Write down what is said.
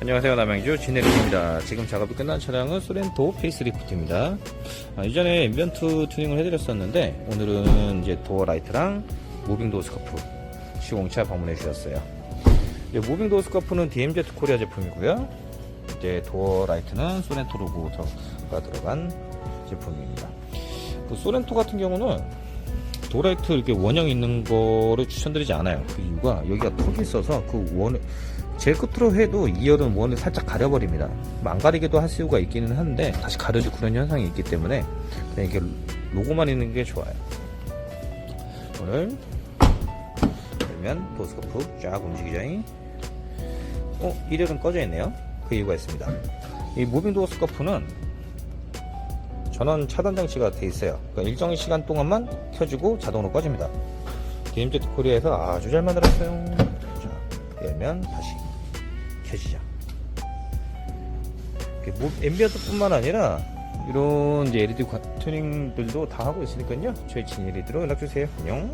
안녕하세요 남양주. 진혜림입니다. 지금 작업이 끝난 차량은 소렌토 페이스리프트입니다. 아, 이전에 앰비언트 튜닝을 해드렸었는데 오늘은 이제 도어 라이트랑 무빙 도어 스커프 시공차 방문해 주셨어요. 무빙 도어 스커프는 DMZ 코리아 제품이고요. 이제 도어 라이트는 소렌토 로고가 들어간 제품입니다. 그 소렌토 같은 경우는 도라이트 이렇게 원형 있는 거를 추천드리지 않아요. 그 이유가 여기가 턱이 있어서 그 원, 제일 끝으로 해도 2열은 원을 살짝 가려버립니다. 뭐안 가리게도 할 수가 있기는 한데 다시 가려지고 그런 현상이 있기 때문에 그냥 이게 로고만 있는 게 좋아요. 오늘 그러면 도스코프 쫙 움직이죠. 어, 1열은 꺼져 있네요. 그 이유가 있습니다. 이 무빙 도어스코프는 전원 차단 장치가 돼 있어요. 그러니까 일정 시간 동안만 켜지고 자동으로 꺼집니다. DMZ 코리아에서 아주 잘 만들었어요. 자, 열면 다시 켜지죠. 이렇게 뭐 앰비언트뿐만 아니라 이런 이제 LED 과- 튜닝들도 다 하고 있으니까요. 저희 진일이들로 연락 주세요. 안녕.